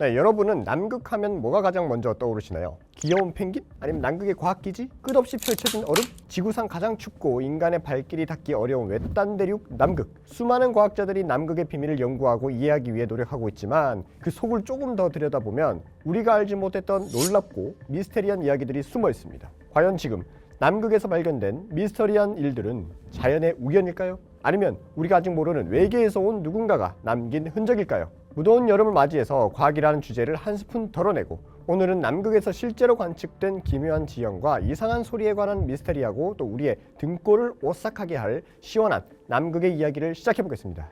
네, 여러분은 남극 하면 뭐가 가장 먼저 떠오르시나요? 귀여운 펭귄? 아니면 남극의 과학기지? 끝없이 펼쳐진 얼음? 지구상 가장 춥고 인간의 발길이 닿기 어려운 외딴 대륙 남극 수많은 과학자들이 남극의 비밀을 연구하고 이해하기 위해 노력하고 있지만 그 속을 조금 더 들여다보면 우리가 알지 못했던 놀랍고 미스테리한 이야기들이 숨어 있습니다 과연 지금 남극에서 발견된 미스터리한 일들은 자연의 우연일까요? 아니면 우리가 아직 모르는 외계에서 온 누군가가 남긴 흔적일까요? 무더운 여름을 맞이해서 과학이라는 주제를 한 스푼 덜어내고 오늘은 남극에서 실제로 관측된 기묘한 지형과 이상한 소리에 관한 미스테리하고 또 우리의 등골을 오싹하게 할 시원한 남극의 이야기를 시작해 보겠습니다.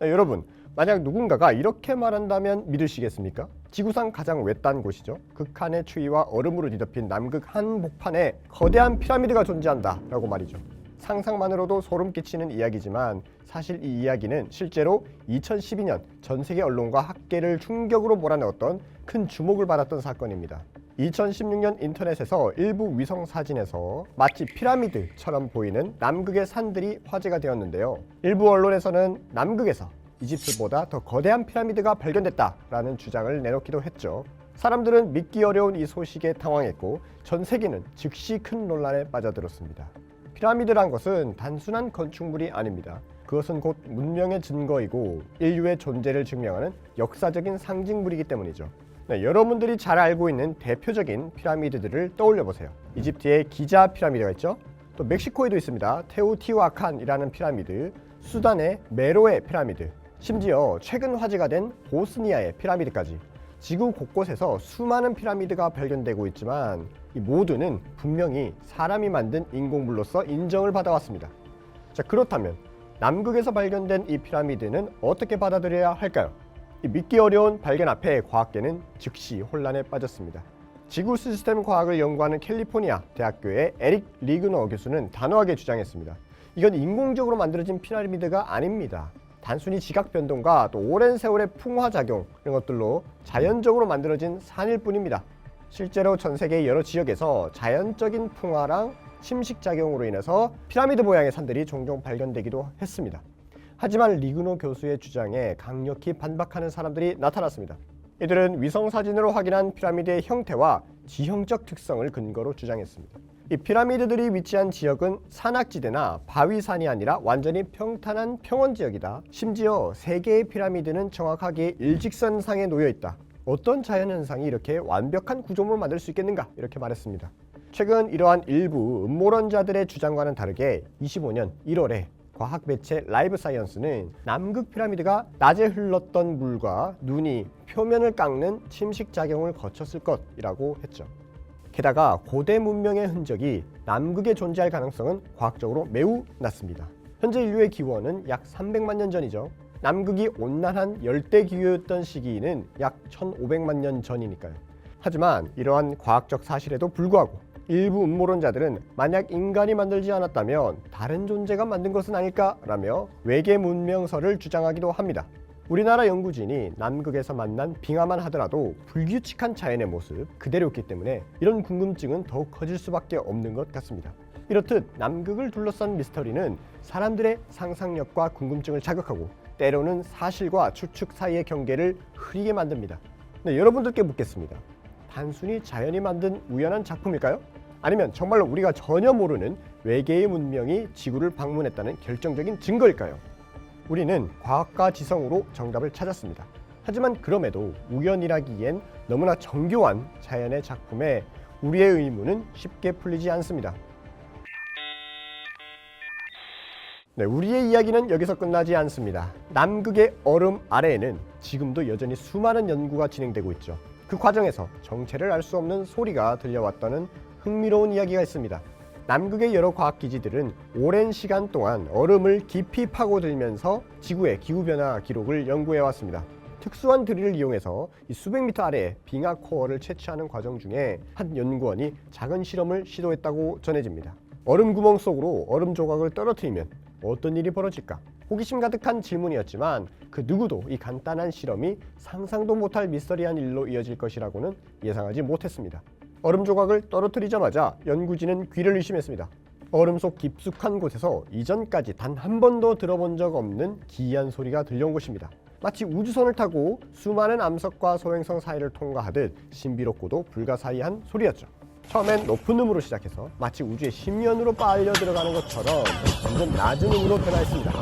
네, 여러분, 만약 누군가가 이렇게 말한다면 믿으시겠습니까? 지구상 가장 외딴 곳이죠. 극한의 추위와 얼음으로 뒤덮인 남극 한복판에 거대한 피라미드가 존재한다라고 말이죠. 상상만으로도 소름 끼치는 이야기지만 사실 이 이야기는 실제로 2012년 전 세계 언론과 학계를 충격으로 몰아넣었던 큰 주목을 받았던 사건입니다. 2016년 인터넷에서 일부 위성 사진에서 마치 피라미드처럼 보이는 남극의 산들이 화제가 되었는데요. 일부 언론에서는 남극에서 이집트보다 더 거대한 피라미드가 발견됐다라는 주장을 내놓기도 했죠. 사람들은 믿기 어려운 이 소식에 당황했고 전 세계는 즉시 큰 논란에 빠져들었습니다. 피라미드란 것은 단순한 건축물이 아닙니다. 그것은 곧 문명의 증거이고 인류의 존재를 증명하는 역사적인 상징물이기 때문이죠. 네, 여러분들이 잘 알고 있는 대표적인 피라미드들을 떠올려 보세요. 이집트의 기자 피라미드가 있죠. 또 멕시코에도 있습니다. 테오티와칸이라는 피라미드, 수단의 메로의 피라미드, 심지어 최근 화제가 된 보스니아의 피라미드까지 지구 곳곳에서 수많은 피라미드가 발견되고 있지만 이 모두는 분명히 사람이 만든 인공물로서 인정을 받아왔습니다. 자 그렇다면 남극에서 발견된 이 피라미드는 어떻게 받아들여야 할까요? 이 믿기 어려운 발견 앞에 과학계는 즉시 혼란에 빠졌습니다. 지구 시스템 과학을 연구하는 캘리포니아 대학교의 에릭 리그너 교수는 단호하게 주장했습니다. 이건 인공적으로 만들어진 피라미드가 아닙니다. 단순히 지각 변동과 또 오랜 세월의 풍화 작용 이런 것들로 자연적으로 만들어진 산일 뿐입니다. 실제로 전 세계 여러 지역에서 자연적인 풍화랑 침식 작용으로 인해서 피라미드 모양의 산들이 종종 발견되기도 했습니다. 하지만 리그노 교수의 주장에 강력히 반박하는 사람들이 나타났습니다. 이들은 위성 사진으로 확인한 피라미드의 형태와 지형적 특성을 근거로 주장했습니다. 이 피라미드들이 위치한 지역은 산악지대나 바위산이 아니라 완전히 평탄한 평원 지역이다. 심지어 세 개의 피라미드는 정확하게 일직선상에 놓여 있다. 어떤 자연현상이 이렇게 완벽한 구조물을 만들 수 있겠는가? 이렇게 말했습니다. 최근 이러한 일부 음모론자들의 주장과는 다르게 25년 1월에 과학 매체 라이브 사이언스는 남극 피라미드가 낮에 흘렀던 물과 눈이 표면을 깎는 침식 작용을 거쳤을 것이라고 했죠. 게다가 고대 문명의 흔적이 남극에 존재할 가능성은 과학적으로 매우 낮습니다. 현재 인류의 기원은 약 300만 년 전이죠. 남극이 온난한 열대 기후였던 시기는 약 1500만 년 전이니까요. 하지만 이러한 과학적 사실에도 불구하고 일부 음모론자들은 만약 인간이 만들지 않았다면 다른 존재가 만든 것은 아닐까라며 외계 문명설을 주장하기도 합니다. 우리나라 연구진이 남극에서 만난 빙하만 하더라도 불규칙한 자연의 모습 그대로였기 때문에 이런 궁금증은 더욱 커질 수밖에 없는 것 같습니다. 이렇듯 남극을 둘러싼 미스터리는 사람들의 상상력과 궁금증을 자극하고 때로는 사실과 추측 사이의 경계를 흐리게 만듭니다. 네, 여러분들께 묻겠습니다. 단순히 자연이 만든 우연한 작품일까요? 아니면 정말로 우리가 전혀 모르는 외계의 문명이 지구를 방문했다는 결정적인 증거일까요? 우리는 과학과 지성으로 정답을 찾았습니다. 하지만 그럼에도 우연이라기엔 너무나 정교한 자연의 작품에 우리의 의문은 쉽게 풀리지 않습니다. 네, 우리의 이야기는 여기서 끝나지 않습니다. 남극의 얼음 아래에는 지금도 여전히 수많은 연구가 진행되고 있죠. 그 과정에서 정체를 알 수 없는 소리가 들려왔다는 흥미로운 이야기가 있습니다. 남극의 여러 과학 기지들은 오랜 시간 동안 얼음을 깊이 파고들면서 지구의 기후 변화 기록을 연구해 왔습니다. 특수한 드릴을 이용해서 이 수백 미터 아래에 빙하 코어를 채취하는 과정 중에 한 연구원이 작은 실험을 시도했다고 전해집니다. 얼음 구멍 속으로 얼음 조각을 떨어뜨리면 어떤 일이 벌어질까? 호기심 가득한 질문이었지만 그 누구도 이 간단한 실험이 상상도 못할 미스터리한 일로 이어질 것이라고는 예상하지 못했습니다. 얼음 조각을 떨어뜨리자마자 연구진은 귀를 의심했습니다. 얼음 속 깊숙한 곳에서 이전까지 단 한 번도 들어본 적 없는 기이한 소리가 들려온 것입니다. 마치 우주선을 타고 수많은 암석과 소행성 사이를 통과하듯 신비롭고도 불가사의한 소리였죠. 처음엔 높은 음으로 시작해서 마치 우주의 심연으로 빨려 들어가는 것처럼 점점 낮은 음으로 변화했습니다.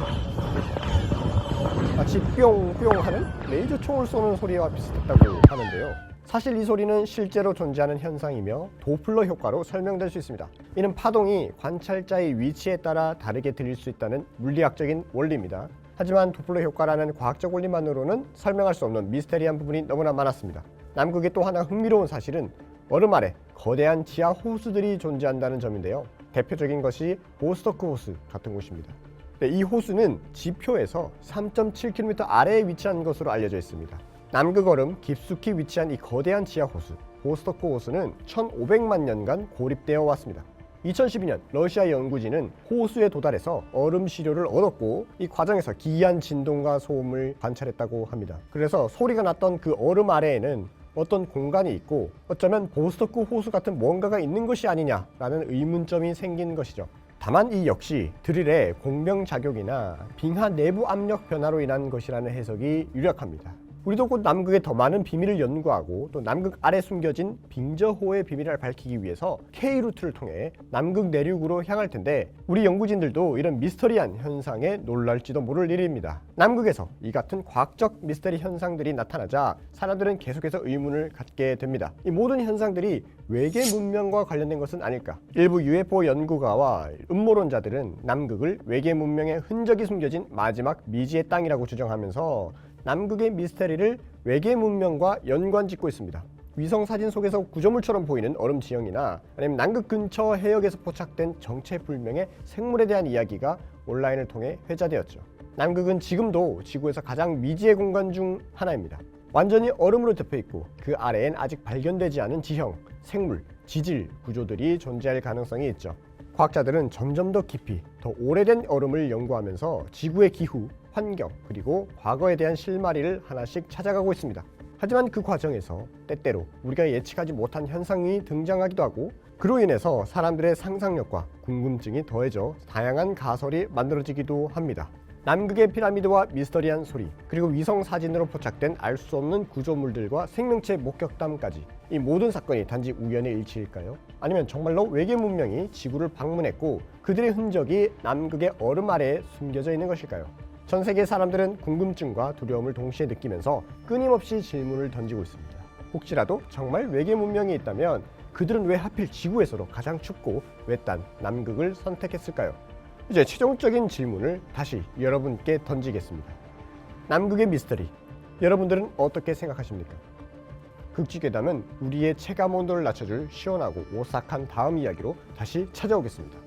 마치 뿅뿅 하는 레이저 총을 쏘는 소리와 비슷했다고 하는데요. 사실 이 소리는 실제로 존재하는 현상이며 도플러 효과로 설명될 수 있습니다. 이는 파동이 관찰자의 위치에 따라 다르게 들릴 수 있다는 물리학적인 원리입니다. 하지만 도플러 효과라는 과학적 원리만으로는 설명할 수 없는 미스테리한 부분이 너무나 많았습니다. 남극의 또 하나 흥미로운 사실은 얼음 아래 거대한 지하 호수들이 존재한다는 점인데요. 대표적인 것이 보스토크 호수 같은 곳입니다. 네, 이 호수는 지표에서 3.7km 아래에 위치한 것으로 알려져 있습니다. 남극 얼음 깊숙이 위치한 이 거대한 지하 호수 보스토크 호수는 1,500만 년간 고립되어 왔습니다. 2012년 러시아 연구진은 호수에 도달해서 얼음 시료를 얻었고 이 과정에서 기이한 진동과 소음을 관찰했다고 합니다. 그래서 소리가 났던 그 얼음 아래에는 어떤 공간이 있고 어쩌면 보스토크 호수 같은 뭔가가 있는 것이 아니냐라는 의문점이 생긴 것이죠. 다만 이 역시 드릴의 공명작용이나 빙하 내부 압력 변화로 인한 것이라는 해석이 유력합니다. 우리도 곧 남극의 더 많은 비밀을 연구하고 또 남극 아래 숨겨진 빙저호의 비밀을 밝히기 위해서 K 루트를 통해 남극 내륙으로 향할 텐데 우리 연구진들도 이런 미스터리한 현상에 놀랄지도 모를 일입니다. 남극에서 이 같은 과학적 미스터리 현상들이 나타나자 사람들은 계속해서 의문을 갖게 됩니다. 이 모든 현상들이 외계 문명과 관련된 것은 아닐까? 일부 UFO 연구가와 음모론자들은 남극을 외계 문명의 흔적이 숨겨진 마지막 미지의 땅이라고 주장하면서 남극의 미스 테리를 외계 문명과 연관 짓고 있습니다. 위성 사진 속에서 구조물처럼 보이는 얼음 지형이나 아니면 남극 근처 해역에서 포착된 정체불명의 생물에 대한 이야기가 온라인을 통해 회자되었죠. 남극은 지금도 지구에서 가장 미지의 공간 중 하나입니다. 완전히 얼음으로 덮여 있고 그 아래엔 아직 발견되지 않은 지형, 생물, 지질 구조들이 존재할 가능성이 있죠. 과학자들은 점점 더 깊이, 더 오래된 얼음을 연구하면서 지구의 기후, 환경, 그리고 과거에 대한 실마리를 하나씩 찾아가고 있습니다. 하지만 그 과정에서 때때로 우리가 예측하지 못한 현상이 등장하기도 하고 그로 인해서 사람들의 상상력과 궁금증이 더해져 다양한 가설이 만들어지기도 합니다. 남극의 피라미드와 미스터리한 소리, 그리고 위성 사진으로 포착된 알 수 없는 구조물들과 생명체 목격담까지 이 모든 사건이 단지 우연의 일치일까요? 아니면 정말로 외계 문명이 지구를 방문했고 그들의 흔적이 남극의 얼음 아래에 숨겨져 있는 것일까요? 전 세계 사람들은 궁금증과 두려움을 동시에 느끼면서 끊임없이 질문을 던지고 있습니다. 혹시라도 정말 외계 문명이 있다면 그들은 왜 하필 지구에서도 가장 춥고 외딴 남극을 선택했을까요? 이제 최종적인 질문을 다시 여러분께 던지겠습니다. 남극의 미스터리, 여러분들은 어떻게 생각하십니까? 극지괴담은 우리의 체감 온도를 낮춰줄 시원하고 오싹한 다음 이야기로 다시 찾아오겠습니다.